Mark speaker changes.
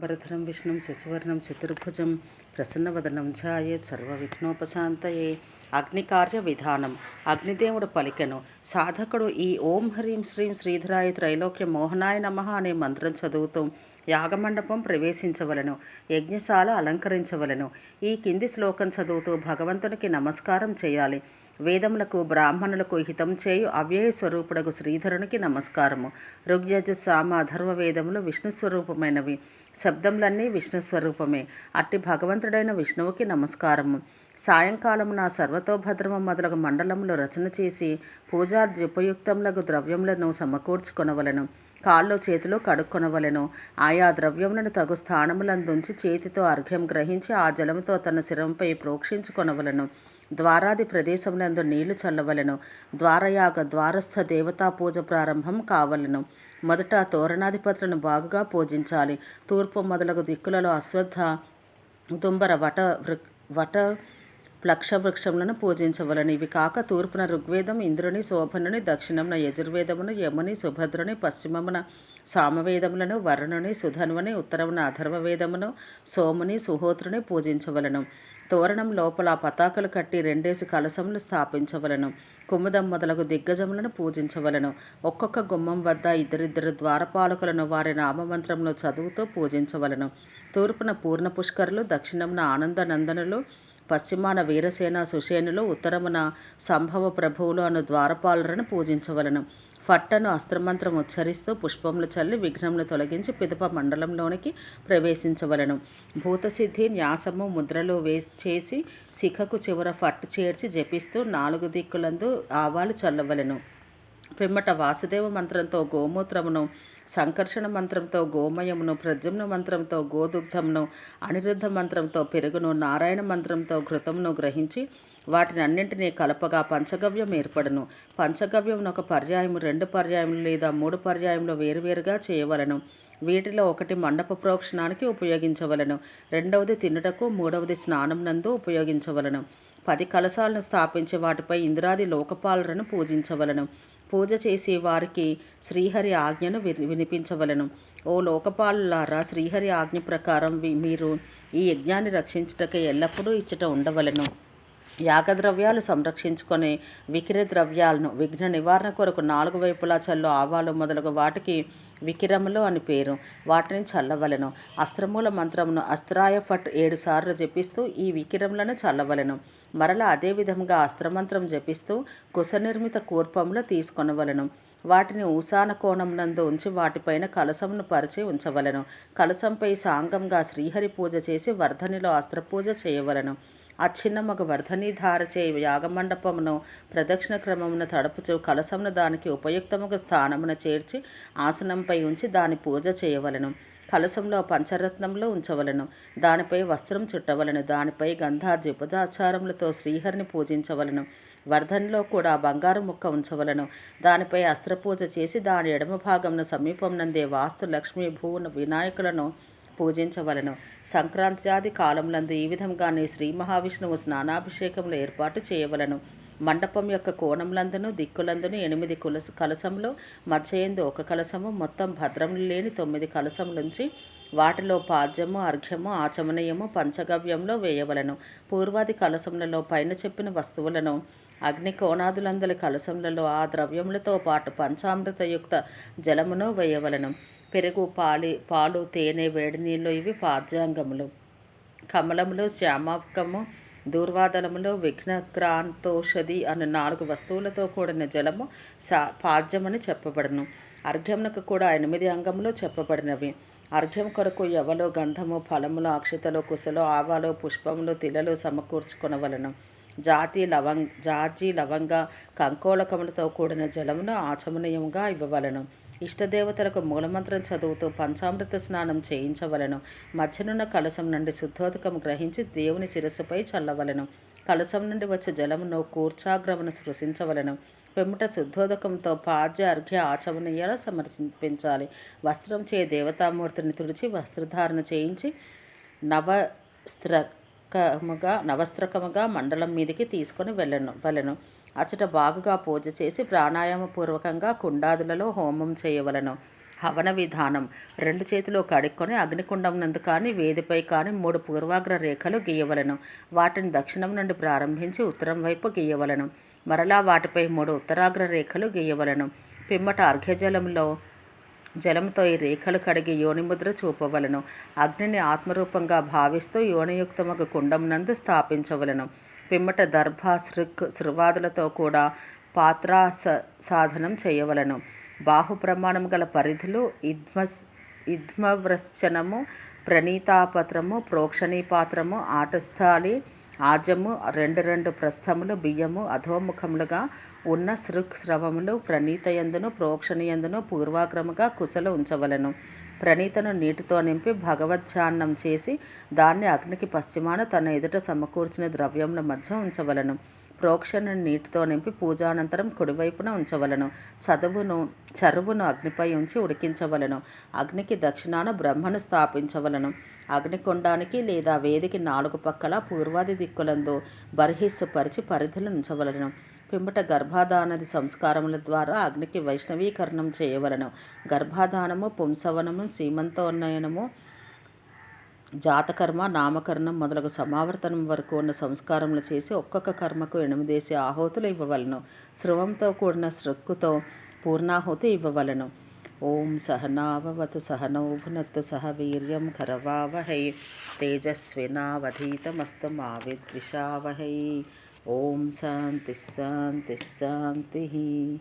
Speaker 1: భరధరం విష్ణుం శశివర్ణం చతుర్భుజం ప్రసన్నవదనం ఛాయేత్ సర్వవిఘ్నోపశాంతయే అగ్నికార్య విధానం అగ్నిదేవుడు పలికెను సాధకుడు ఈ ఓం హ్రీం శ్రీం శ్రీధరాయ త్రైలోక్య మోహనాయ నమ అనే మంత్రం చదువుతూ యాగమండపం ప్రవేశించవలను యజ్ఞశాల అలంకరించవలను. ఈ కింది శ్లోకం చదువుతూ భగవంతునికి నమస్కారం చేయాలి. వేదములకు బ్రాహ్మణులకు హితం చేయు అవ్యయ స్వరూపుడకు శ్రీధరునికి నమస్కారము. ఋగ్యజ సామ అధర్వ వేదములు విష్ణు స్వరూపమైనవి. శబ్దములన్నీ విష్ణు స్వరూపమే. అట్టి భగవంతుడైన విష్ణువుకి నమస్కారము. సాయంకాలము నా సర్వతోభద్రమ మొదలగు మండలములు రచన చేసి పూజా ఉపయుక్తములకు ద్రవ్యములను సమకూర్చుకొనవలను. కాళ్ళు చేతిలో కడుక్కొనవలెను. ఆయా ద్రవ్యములను తగు స్థానములందుంచి చేతితో అర్ఘ్యం గ్రహించి ఆ జలముతో తన శిరంపై ప్రోక్షించుకొనవలను. ద్వారాది ప్రదేశములందు నీళ్ళు చల్లవలెను. ద్వారయాగ ద్వారస్థ దేవతా పూజ ప్రారంభం కావలను. మొదట తోరణాధిపతులను బాగుగా పూజించాలి. తూర్పు మొదలగు దిక్కులలో అశ్వత్థ దుంబర వట వృ వట ప్లక్ష వృక్షములను పూజించవలను. ఇవి కాక తూర్పున ఋగ్వేదం ఇంద్రుని శోభనుని దక్షిణమున యజుర్వేదమును యముని సుభద్రుని పశ్చిమమున సామవేదములను వరుణుని సుధనుని ఉత్తరమున అథర్వవేదమును సోముని సుహోత్రుని పూజించవలను. తోరణం లోపల పతాకలు కట్టి రెండేసి కలశములు స్థాపించవలను. కుముదం మొదలగు దిగ్గజములను పూజించవలను. ఒక్కొక్క గుమ్మం వద్ద ఇద్దరిద్దరు ద్వారపాలకులను వారి నామమంత్రంలో చదువుతూ పూజించవలను. తూర్పున పూర్ణ పుష్కరులు దక్షిణమున ఆనంద నందనులు పశ్చిమాన వీరసేన సుషేనులు ఉత్తరమున సంభవ ప్రభువులు అను ద్వారపాలరను పూజించవలను. ఫట్టను అస్త్రమంత్రం ఉచ్చరిస్తూ పుష్పములు చల్లి విఘ్నములు తొలగించి పిదప మండలంలోనికి ప్రవేశించవలను. భూతసిద్ధి న్యాసము ముద్రలు వేసి చేసి శిఖకు చివర ఫట్టు చేర్చి జపిస్తూ నాలుగు దిక్కులందు ఆవాలు చల్లవలను. పిమ్మట వాసుదేవ మంత్రంతో గోమూత్రమును సంకర్షణ మంత్రంతో గోమయమును ప్రజమ్న మంత్రంతో గోదుగ్ధమును అనిరుద్ధ మంత్రంతో పెరుగును నారాయణ మంత్రంతో ఘృతమును గ్రహించి వాటిని అన్నింటినీ కలపగా పంచగవ్యం ఏర్పడను. పంచగవ్యం ఒక పర్యాయము రెండు పర్యాయములు లేదా మూడు పర్యాయములు వేరువేరుగా చేయవలను. వీటిలో ఒకటి మండప ప్రోక్షణానికి ఉపయోగించవలను. రెండవది తినుటకు మూడవది స్నానం నందు ఉపయోగించవలను. పది కలశాలను స్థాపించి వాటిపై ఇంద్రాది లోకపాలను పూజించవలను. పూజ చేసే వారికి శ్రీహరి ఆజ్ఞను వినిపించవలను. ఓ లోకపాలులారా శ్రీహరి ఆజ్ఞ ప్రకారం మీరు ఈ యజ్ఞాన్ని రక్షించుటకు ఎల్లప్పుడూ ఇచ్చట ఉండవలను. యాగద్రవ్యాలు సంరక్షించుకొని వికిర ద్రవ్యాలను విఘ్న నివారణ కొరకు నాలుగు వైపులా చల్లు ఆవాలు మొదలగు వాటికి వికిరములు అని పేరు. వాటిని చల్లవలను. అస్త్రమూల మంత్రమును అస్త్రాయ ఫట్ ఏడు సార్లు జపిస్తూ ఈ వికిరములను చల్లవలను. మరల అదేవిధంగా అస్త్రమంత్రం జపిస్తూ కుశనిర్మిత కూర్పములు తీసుకొనవలను. వాటిని ఊసాన కోణం నందు ఉంచి వాటిపైన కలసమును పరిచి ఉంచవలను. కలసంపై సాంగంగా శ్రీహరి పూజ చేసి వర్ధనిలో అస్త్రపూజ చేయవలను. అచ్చిన్నమ్మకు వర్ధని ధారచే యాగమండపమును ప్రదక్షిణ క్రమమున తడపుచు కలసమున దానికి ఉపయుక్తముగా స్థానమున చేర్చి ఆసనంపై ఉంచి దాని పూజ చేయవలను. కలసంలో పంచరత్నంలో ఉంచవలను. దానిపై వస్త్రం చుట్టవలను. దానిపై గంధార్జుపదాచారములతో శ్రీహరిని పూజించవలను. వర్ధన్లో కూడా బంగారు ముక్క ఉంచవలను. దానిపై అస్త్రపూజ చేసి దాని ఎడమ భాగంను సమీపం నందే వాస్తు లక్ష్మీ భూ వినాయకులను పూజించవలను. సంక్రాంత్యాది కాలంలందు ఈ విధంగానే శ్రీ మహావిష్ణువు స్నానాభిషేకములు ఏర్పాటు చేయవలను. మండపం యొక్క కోణంలందును దిక్కులందును ఎనిమిది కులస కలశంలో మధ్యయందు ఒక కలసము మొత్తం భద్రములు లేని తొమ్మిది కలసములుంచి వాటిలో పాద్యము అర్ఘ్యము ఆచమనీయము పంచగవ్యంలో వేయవలను. పూర్వాది కలసములలో పైన చెప్పిన వస్తువులను అగ్ని కోణాదులందలి కలసములలో ఆ ద్రవ్యములతో పాటు పంచామృతయుక్త జలమును వేయవలను. పెరుగు పాలి పాలు తేనె వేడి నీళ్ళు ఇవి పాద్యాంగములు కమలములు శ్యామకము దూర్వాదలములో విఘ్నక్రాంతోషధి అనే నాలుగు వస్తువులతో కూడిన జలము సా పాద్యమని చెప్పబడను. అర్ఘ్యమునకు కూడా ఎనిమిది అంగములు చెప్పబడినవి. అర్ఘ్యం కొరకు ఎవలో గంధము ఫలములు అక్షతలు కుసలు ఆవాలు పుష్పములు తిలలు సమకూర్చుకొనవలను. జాతి లవంగ్ జాజి లవంగ కంకోలకములతో కూడిన జలమును ఆచమనీయంగా ఇవ్వవలను. ఇష్టదేవతలకు మూలమంత్రం చదువుతూ పంచామృత స్నానం చేయించవలను. మధ్యనున్న కలసం నుండి శుద్ధోదకం గ్రహించి దేవుని శిరస్సుపై చల్లవలను. కలసం నుండి వచ్చే జలమును కూర్చాగ్రమును స్పృశించవలను. పెముట శుద్ధోదకంతో పాద్య అర్ఘ్య ఆచమనీయాలు సమర్పించాలి. వస్త్రం చే దేవతామూర్తిని తుడిచి వస్త్రధారణ చేయించి నవస్త్ర నవస్త్రకముగా నవస్త్రకముగా మండలం మీదకి తీసుకొని వెళ్ళను వెళ్ళను. అచట బాగుగా పూజ చేసి ప్రాణాయామపూర్వకంగా కుండాదులలో హోమం చేయవలను. హవన విధానం. రెండు చేతిలో కడుక్కొని అగ్నికుండం నందు కానీ వేదిపై కానీ మూడు పూర్వాగ్ర రేఖలు గీయవలను. వాటిని దక్షిణం నుండి ప్రారంభించి ఉత్తరం వైపు గీయవలను. మరలా వాటిపై మూడు ఉత్తరాగ్ర రేఖలు గీయవలను. పిమ్మట అర్ఘ్యజలంలో జలంతో ఈ రేఖలు కడిగి యోనిముద్ర చూపవలను. అగ్నిని ఆత్మరూపంగా భావిస్తూ యోనియుక్తమగు కుండం నందు స్థాపించవలను. పిమ్మట దర్భ సృక్ శృవాదులతో కూడా పాత్ర సాధనం చేయవలను. బాహు ప్రమాణం గల పరిధులు ఇద్మస్ ఇద్మవ్రశ్చనము ప్రణీతాపత్రము ప్రోక్షణీ పాత్రము ఆటస్థాలి ఆజము రెండు రెండు ప్రస్థములు బియ్యము అధోముఖములుగా ఉన్న సృక్స్రవములు ప్రణీతయందును ప్రోక్షణయందును పూర్వాగ్రముగా కుశలు ఉంచవలను. ప్రణీతను నీటితో నింపి భగవద్ధ్యాన్నం చేసి దాన్ని అగ్నికి పశ్చిమాన తన ఎదుట సమకూర్చిన ద్రవ్యముల మధ్య ఉంచవలను. ప్రోక్షణ నీటితో నింపి పూజానంతరం కుడివైపున ఉంచవలను. చదువును చరువును అగ్నిపై ఉంచి ఉడికించవలను. అగ్నికి దక్షిణాన బ్రహ్మను స్థాపించవలను. అగ్నికొండానికి లేదా వేదికి నాలుగు పక్కల పూర్వాది దిక్కులందు బర్హిస్సు పరిచి పరిధులు ఉంచవలను పిమ్మట గర్భాధానది సంస్కారముల ద్వారా అగ్నికి వైష్ణవీకరణం చేయవలను. గర్భాధానము పుంసవనము సీమంతోన్నయనము జాతకర్మ నామకరణం మొదలగు సమావర్తనం వరకు ఉన్న సంస్కారములు చేసి ఒక్కొక్క కర్మకు ఎనిమిదేసి ఆహుతులు ఇవ్వవలను. స్రవంతో కూడిన సృక్కుతో పూర్ణాహుతి ఇవ్వవలను. ఓం సహనావతు సహనౌభునత్తు సహ వీర్యం కరవావహై. తేజస్వినావధీతమస్తు మా ఓం శాంతి శాంతి శాంతి.